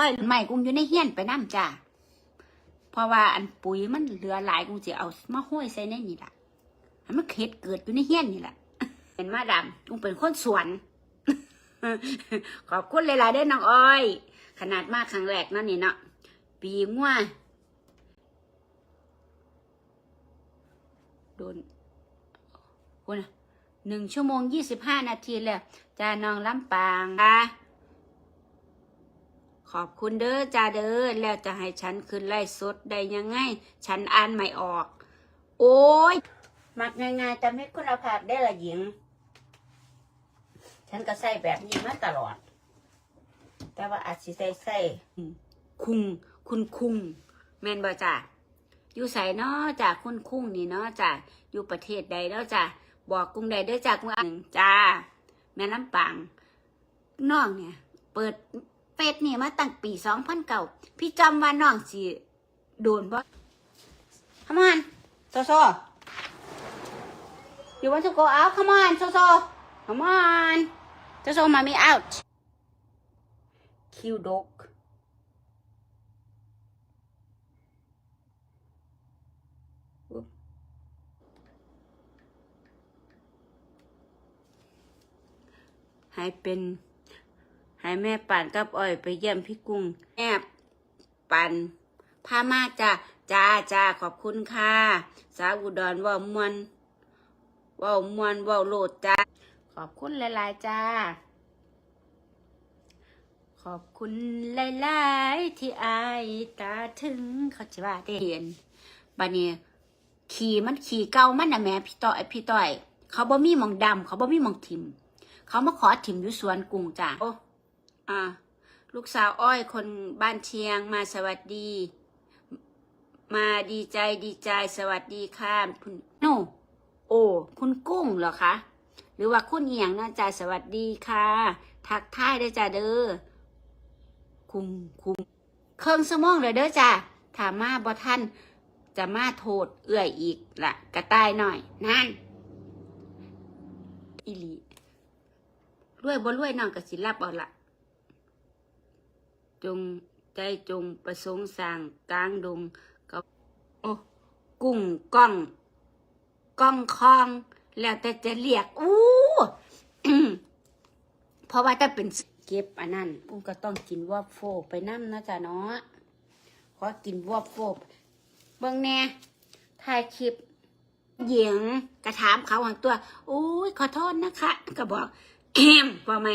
อ้อยใหม่กุ้งอยู่ในเฮียนไปน้ำจ้าเพราะว่าอันปุ๋ยมันเหลือหลายกุ้งจะเอามาห้อยใส่ในนี่ล่ะมันเข็ดเกิดอยู่ในเฮียนนี่แหละเป็นมาดามกุ้งเป็นคนสวน ขอบคุณหลายๆเด้น้องอ้อย ขนาดมากครั้งแรกนั่นนี่เนาะปีงัวโดนคุณน่ะหนึ่งชั่วโมงยี่สิบห้านาทีแล้วจ้าน้องลำปางค่ะ ขอบคุณเด้อจ้าเด้อแล้วจะให้ฉันคืนไล่สดได้ยังไง ฉันอ่านไม่ออก โอ้ยมักง่ายๆแต่ไม่คุณภาพได้ละหญิง ฉันก็ใส่แบบนี้มาตลอด แต่ว่าอาจสิใส่ใส่อืมคุงคุณคุงแม่นบ่จ้ะอยู่ใส่เนาะจ้ะคุณคุงนี่เนาะจ้ะอยู่ประเทศใดเนาะจ้ะบอกกรุงใดเด้อจ้ะกรุงอันหนึ่งจ้า แม่น้ำปังน้องเนี่ย เปิด เป็ดนี่มาตั้งปีสองพันเก่าพี่จำว่าน้องสิโดนบ่ทำมันโซโซ You want to go out? Come on, Soso. Come on. Soso, mommy out. Cute dog. ให้เป็น ให้แม่ป่านกับอ้อยไปเยี่ยมพี่กุ้งแม่ป่านพามาจ้าจ้าจ้าขอบคุณค่ะ สาวอุดรเว่ามวนเว้ามวนเว้าโลดจ้าขอบคุณหลายๆจ้า ขอบคุณหลายๆที่อายตาถึงเขาจะว่าได้เห็นบัดนี้ขี่มันขี่เก่ามันนะแหม่พี่ต้อยพี่ต้อย เขาบ่มีหมองดำเขาบ่มีหมองทิม เขามาขอทิมอยู่สวนกุ้งจ้าโอ้ อ่าลูกสาวอ้อยคนบ้านเชียงมาสวัสดี มาดีใจดีใจสวัสดีค่ะคุณโนโอ้คุณกุ้งเหรอคะหรือว่าคุณเอียงนะจ๊ะสวัสดีค่ะ ทักทายได้อจ้าเด้อคุมคุมเครื่องสมองเลยเด้อจ้าถามมาบ่ท่านจะมาโทษเอื้อยอีกละกระต่ายหน่อย นั่นอีหลีรวยบ่รวยน้องก็สิรับเอาละ จงใจจงประสงค์สร้างกลางดงกับโอ้กุ้งก้องกล้องคอง แล้วแต่จะเรียกอู้เพราะว่าถ้าเป็นเก็บอันนั้นปุ้มก็ต้องกินวอบโฟไปนั่นะจ๊ะเนาะขอกินวอบโฟเบิ่งแน่ถ่ายคลิปเหยียงกระถามเขาหังตัวอุ้ยขอโทษนะคะ ก็บอกแอมว่าไหม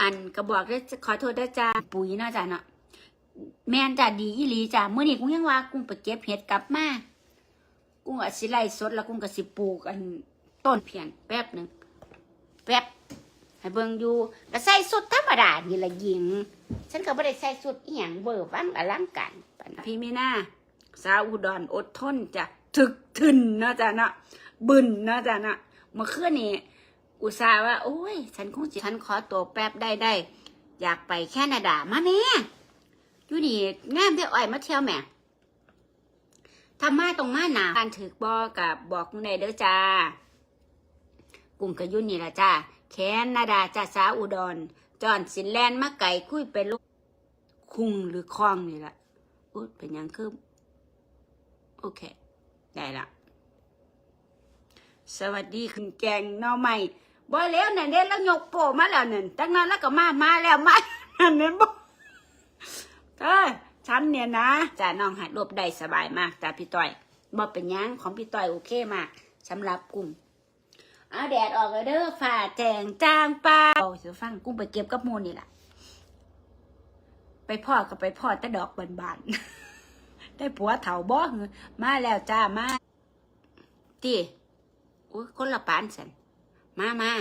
อันก็บอกได้ขอโทษได้จ้าปุ๋ยเนาะจ้ะเนาะแม่นจ้ะดีอีหลีจ้ะเมื่อนี้กุ้งยังว่ากุ้งไปเก็บเห็ดกลับมากุ้งอาจสิไล่สดแล้วกุ้งก็สิปลูกอันต้นเพียงแป๊บหนึ่งแป๊บให้เบิ่งอยู่ก็ใส่สุดธรรมดานี่ละหญิง ฉันก็ไม่ได้ใส่สุดอีหยังเบอร์วังอลังการปานนั้นพี่มีหน้าสาวอุดรอดทนจ้ะถึกทึนเนาะจ้ะเนาะบึนเนาะจ้ะเนาะเมื่อคืนนี้ อุตส่าห์ว่า โอ้ย ฉันคงฉันขอตัวแป๊บได้ได้ อยากไปแค่นาดามาแม่อยู่นี่งามได้ออ้อยมาเที่ยวแหม่ทำมาตรงมาหนาการถือบอกกับบอกคุณนเด้อจ้ากลุ่มกระยุนนี่ละจ้าแคนนาดาจ้าสาวอุดร จอนสินแลนมาไก่คุยไปลูกคุงหรือคลองนี่ละอุ๊ยเป็นยังคือโอเค ได้ละสวัสดีคุณแกงหน้อใหม่ บ่แล้วเนั่นเด้แล้วยกโปมาแล้วเนั่นตั้งนั้นแล้วก็มามาแล้วมาอันนั้นบ่เอ้ยฉันเนี่ยนะจ่าน้องหัดรบได้สบายมากจ้าพี่ต้อยบ่เป็นยังของพี่ต้อยโอเคมากสำหรับกุ้งเอาแดดออกเลยเด้อฝ่าแจงจางปลาเอาเสียฟังกุ้งไปเก็บกับมูนี่แหละไปพ่อกับไปพ่อแต่ดอกบานๆ ได้ผัวเถาบ่เหรอมาแล้วจ้ามาตีอุ้ยคนละปานสัน มามา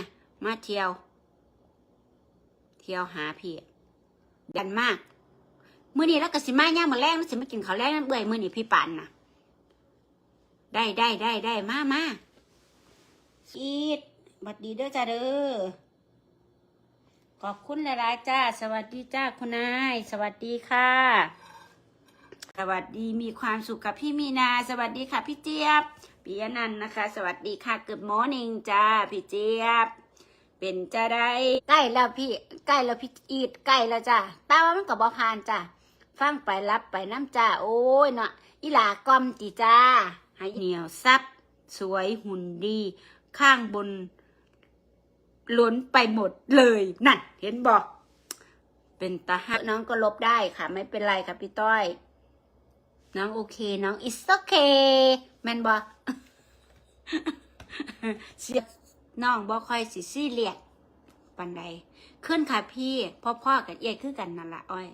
มาเที่ยว เที่ยวหาพี่ดันมากมื่อนี้แล้วก็สิมาย่างมาแรงแล้วสิมากินข้าวแรงนั่นเบื่อมื่อนี้พี่ปันนะได้ได้ได้ได้มามาชีดบัดดีเด้อจ้าเด้อขอบคุณหลายๆจ้า สวัสดีจ้าคุณนาย สวัสดีค่ะ สวัสดีมีความสุขกับพี่มีนา สวัสดีค่ะพี่เจี๊ยบปียนันนะคะ สวัสดีค่ะเกิดมอร์นิ่งจ้าพี่เจี๊ยบ เป็นจะได้ใกล้แล้วพี่ใกล้แล้วพี่อีดใกล้แล้วจ้ะแตาว่ามันก็บ่ผ่านจ้ะฟังไปรับไปน้ำจ้าโอ้ยเนาะอีหลากอมติจ้าให้เหนียวซับสวยหุ่นดี ข้างบนล้นไปหมดเลยนั่นเห็นบอก เป็นตาหักน้องก็ลบได้ค่ะ ไม่เป็นไรค่ะพี่ต้อย น้องโอเค น้อง is okay แมนบอเสียน้องบ่ค่อยสิซีเรียสปันใดขึ้นค่ะพี่พ่อๆกับเอ้ยคือกันนั่นละอ้อย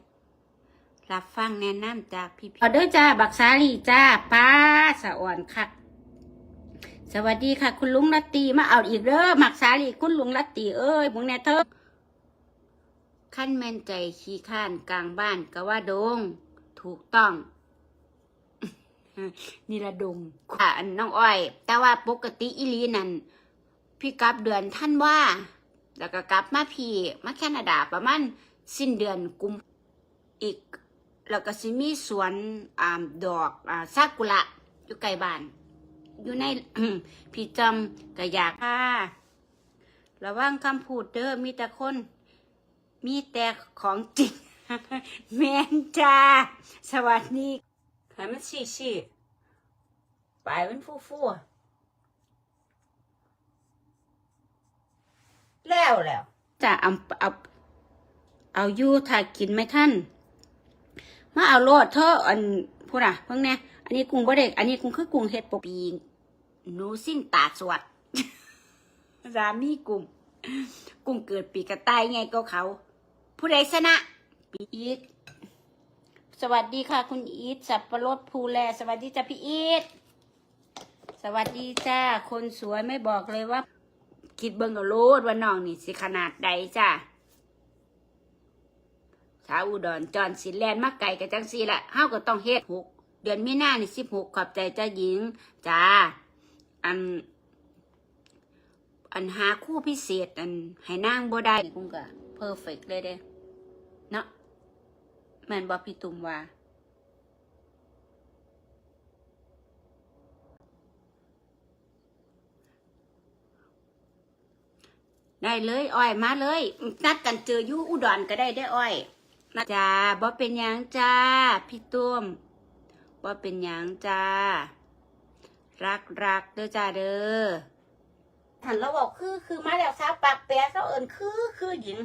รับฟังแนะนำจากพี่ๆออเดอร์จ้า บักสาลีจ้า ป้าสะอ่อนคักสวัสดีค่ะ คุณลุงรัตตีมาเอาอีกเด้อหมักสาลีคุณลุงรัตตีเอ้ยมึงแน่เถอะขั้นแม่นใจขี้ข้านกลางบ้านก็ว่าโดง ถูกต้อง นี่ละดงค่ะน้องอ้อย แต่ว่าปกติอีลีนั่นพี่กลับเดือนท่านว่า แล้วก็กลับมาพี่มาแคนาดาประมาณสิ้นเดือนกุมอีก แล้วก็สิมีสวนอ่าดอกอ่าซากุระอยู่ใกลบ้าน อยู่ในพี่จำก็อยากค่ะระวังคำพูดเด้อมีแต่คน มีแต่ของจริง แมนจ้า สวัสดี ให้มันชี้ชี้ไปมันฟูฟูแล้วแล้วจะเอาเอาเอายู่ถ้ากินไหมท่านมาเอาโลดเธออันพูดอะเพิ่งเนี่ยอันนี้กุ้งบ่เด็กอันนี้กุ้งคือกุ้งเห็ดปกปีงหนูสิ้นตาสวดสามีกุ้งกุ้งเกิดปีกระต่ายไงก็เขา ผู้ใดชนะปีอีท สวัสดีค่ะ คุณอีทสับปะรดภูแล สวัสดีจ้ะพี่อีทสวัสดีจ้า คนสวยไม่บอกเลยว่า คิดเบิ่งกับโลดว่าน้องนี่สิขนาดใดจ้าสาวอุดรจอนสิแลนมาไก่กับจังสีละเฮาก็ต้องเฮ็ดหกเดือนมีนานี่สิบหกขอบใจเจ้าหญิงจ้าอัน อันหาคู่พิเศษอันให้นางบ่ได้กุ้งก็เพอร์เฟกเลยเด้ แมนบ่พี่ตุมว่า ได้เลยอ้อยมาเลย นัดกันเจออยู่อุดรก็ได้ได้อ้อยนะจ้าบ่เป็นยังจ้า พี่ตุ้มบ่เป็นยังจ้า รักรักเด้อจ้าเด้อหันเราบอกคือคือมาแล้วสาวปากแปรเขาเอินคือคือหญิง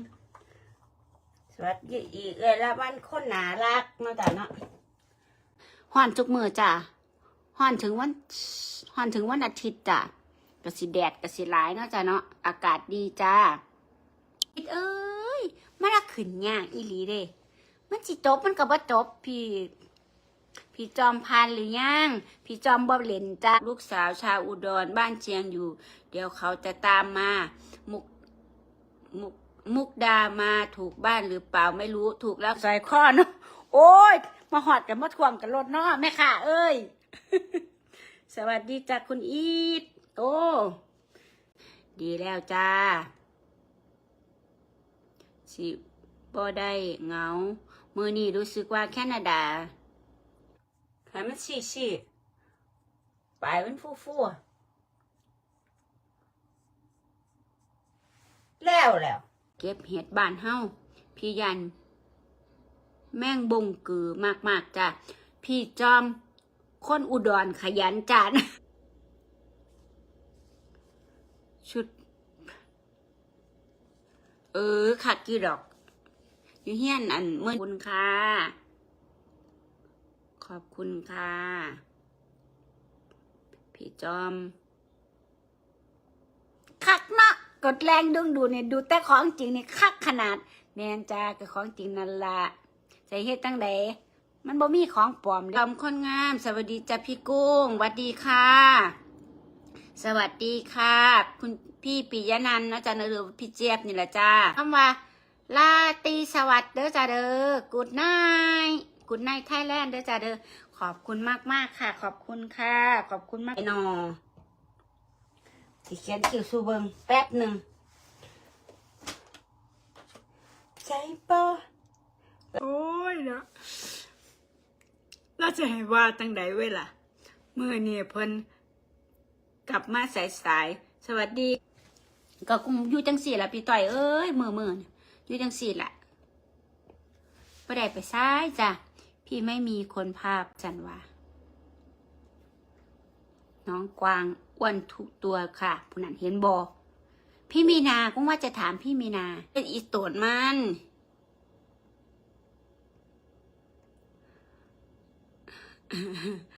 สวัสดีอีกเอ้ยละวันคนหนารักเนาะจ้าเนาะฮ้อนจุกมือจ้าฮ้อนถึงวันฮ้อนถึงวันอาทิตย์จ้าก็สิแดดก็สิร้ายเนาะจ้ะเนาะอากาศดีจ้าอิดเอ้ยมันละขึ้นยากอีหลีเด้มันสิจบมันก็บ่าจบพี่พี่จอมพันหรือยังพี่จอมบ่เล่นจ้าลูกสาวชาวอุดรบ้านเชียงอยู่ เดี๋ยวเขาจะตามมา มุกมุก มุกดามาถูกบ้านหรือเปล่าไม่รู้ถูกแล้วใส่ข้อเนาะโอ้ยมาหอดกันมาทวงกันรถเนาะแม่ค่ะ เอ้ย สวัสดีจ้าคุณอีทโอ้ดีแล้วจ้า สิบ่ได้เงา มือนี้รู้สึกว่าแคนาดาให้มันชี้ชี้ไปมันฟูฟูแล้วแล้ว เก็บเห็ดบ้านเฮาพี่ยัน แม่งบงกือมากๆจ้ะพี่จอมคนอุดรขยันจานชุด เออขัดกี่ดอก อยู่เฮียนอันเมื่อคุณค่ะ ขอบคุณค่ะ พี่จอมคักนาะ กดแรงดึงดูเนี่ยดูแต่ของจริงนี่คักขนาดแมนจ้ากับของจริงนั่นละใส่เฮ็ดตั้งใดมันบ่มีของปลอมลำคนงาม สวัสดีจ้าพี่กุ้งสวัสดีค่ะ สวัสดีค่ะ คุณพี่ปิยนันท์นะจ๊ะหรือพี่เจี๊ยบนี่แหละจ้าคำว่าลาตรีสวัสดีเด้อจ้าเด้อกูดไนกูดไนไทยแลนด์เด้อจ้าเด้อขอบคุณมากมากๆค่ะ ขอบคุณค่ะ ขอบคุณมากไอ้นอ สิเขียนคิวซูเบิงแป๊บหนึ่งใจปะโอ้ยเนาะเราจะให้ว่าตั้งใดเว้ยล่ะเมื่อนี่เพิ่นกลับมาสายสายๆสวัสดี ก็กุมอยู่จังสี่ละพี่ต่อยเอ้ยมือมือเนี่ยอยู่จังสี่ละบ่ได้ไปซ้ายจ้ะพี่ไม่มีคนภาพจันว่า น้องกวางอ้วนทุกตัวค่ะ ผู้นั้นเห็นบอพี่มีนาก็ว่าจะถามพี่มีนา เป็นอีโตนมัน